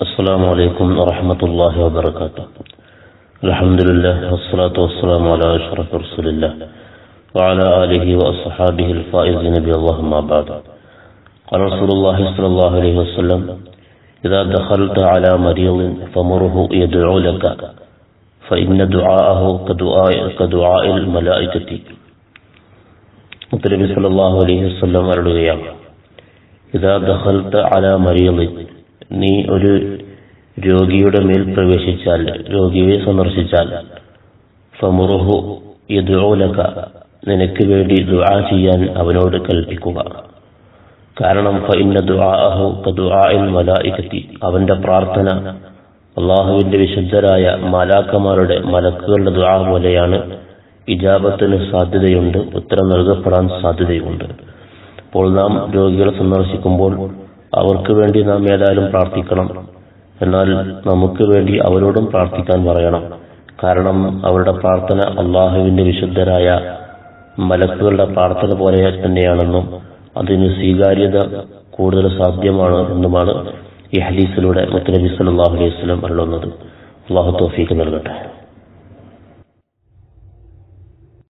السلام عليكم ورحمة الله وبركاته الحمد لله والصلاة والسلام على أشرف رسول الله وعلى آله وأصحابه الفائزين بالله ما بعد قال رسول الله صلى الله عليه وسلم إذا دخلت على مريض فمره يدعو لك فإن دعاءه كدعاء, كدعاء الملائكة മുത്തലബി സല്ലല്ലാഹു അലൈഹി വസല്ലം അരുളുകയാണ് ഇതാ ദഖൽത അല മരീളി നീ ഒരു രോഗിയുടെ മേൽ പ്രവേശിച്ചാൽ രോഗിയെ സന്ദർശിച്ചാൽ ഫമുറുഹു യദ്ഉലക നിനക്ക് വേണ്ടി ദുആ ചെയ്യാൻ അവനോട് കൽപ്പിക്കുക. കാരണം ഫഇന്ന ദുആഹു മലായികത്തി അവന്റെ പ്രാർത്ഥന അള്ളാഹുവിന്റെ വിശുദ്ധരായ മാലാക്കമാരുടെ മലക്കുകളുടെ ദുആ പോലെയാണ്. ഇജാബത്തിന് സാധ്യതയുണ്ട് ഉത്തരം നൽകപ്പെടാൻ സാധ്യതയുണ്ട് അപ്പോൾ നാം രോഗികളെ സന്ദർശിക്കുമ്പോൾ അവർക്ക് വേണ്ടി നാം ഏതായാലും പ്രാർത്ഥിക്കണം. എന്നാൽ നമുക്ക് വേണ്ടി അവരോടും പ്രാർത്ഥിക്കാൻ പറയണം. കാരണം അവരുടെ പ്രാർത്ഥന അള്ളാഹുവിന്റെ വിശുദ്ധരായ മലക്കുകളുടെ പ്രാർത്ഥന പോലെ തന്നെയാണെന്നും അതിന് സ്വീകാര്യത കൂടുതൽ സാധ്യമാണ് എന്നുമാണ് ഈ ഹദീസിലൂടെ മുത്തനബി സല്ലാഹു അലൈഹി വസ്ലം അറിയുന്നത് അള്ളാഹു തോഫീക്ക് നൽകട്ടെ.